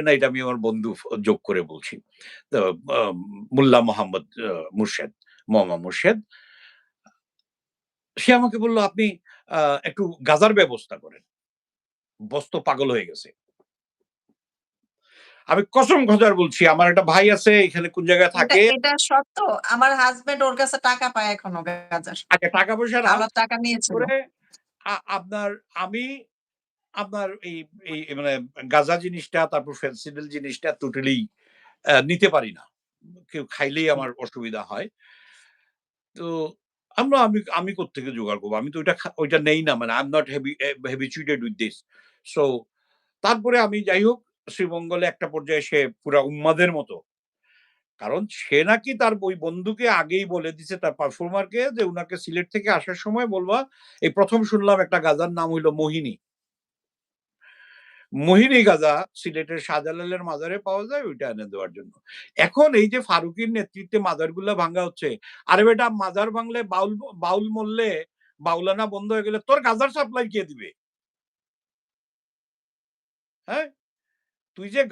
না এটা আমি আমার বন্ধু যোগ করে বলছি। মোল্লা মোহাম্মদ মুর্শেদ, মোহাম্মদ মুর্শেদ। সে আমাকে বলল, "আপনি একটু গাঁজার ব্যবস্থা করেন। বস তো পাগল হয়ে গেছে।" আমি কসম খোদার বলছি আমার একটা ভাই আছে এখানে কোন জায়গায় থাকে। এটা সত্য। আমার হাজবেন্ড ওর কাছে টাকা পায় এখনও গাঁজার। আচ্ছা টাকা পয়সা টাকা আ আপনার আমি আপনার এই এই মানে গাঁজা জিনিসটা তারপর ফেনসিডিল জিনিসটা টোটালি নিতে পারি না। কেউ খাইলেই আমার অসুবিধা হয়। তো আমরা আমি আমি কোত্থেকে জোগাড় করব আমি তো ওইটা ওইটা নেই না মানে আই এম নট হ্যাবি অ্যা habituated with this. সো তারপরে আমি যাই হোক শ্রীমঙ্গলে একটা পর্যায়ে সে পুরা উন্মাদের মতো। কারণ সে নাকি তার ওই বন্ধুকে আগেই বলে দিছে তার পারফর্মারকে যে উনাকে সিলেট থেকে আসার সময় বলবা, এই প্রথম শুনলাম একটা গাঁজার নাম হইল মোহিনী। মোহিনী গাজা সিলেটের শাহজালালের মাজারে পাওয়া যায়, ওইটা এনে দেওয়ার জন্য। এখন এই যে ফারুকীর নেতৃত্বে মাজারগুলো ভাঙ্গা হচ্ছে। আরে বেটা মাজার ভাঙলে বাউল বাউল মরলে বাউলানা বন্ধ হয়ে গেলে তোর গাজার সাপ্লাই কে দিবে? হ্যাঁ? তুই যে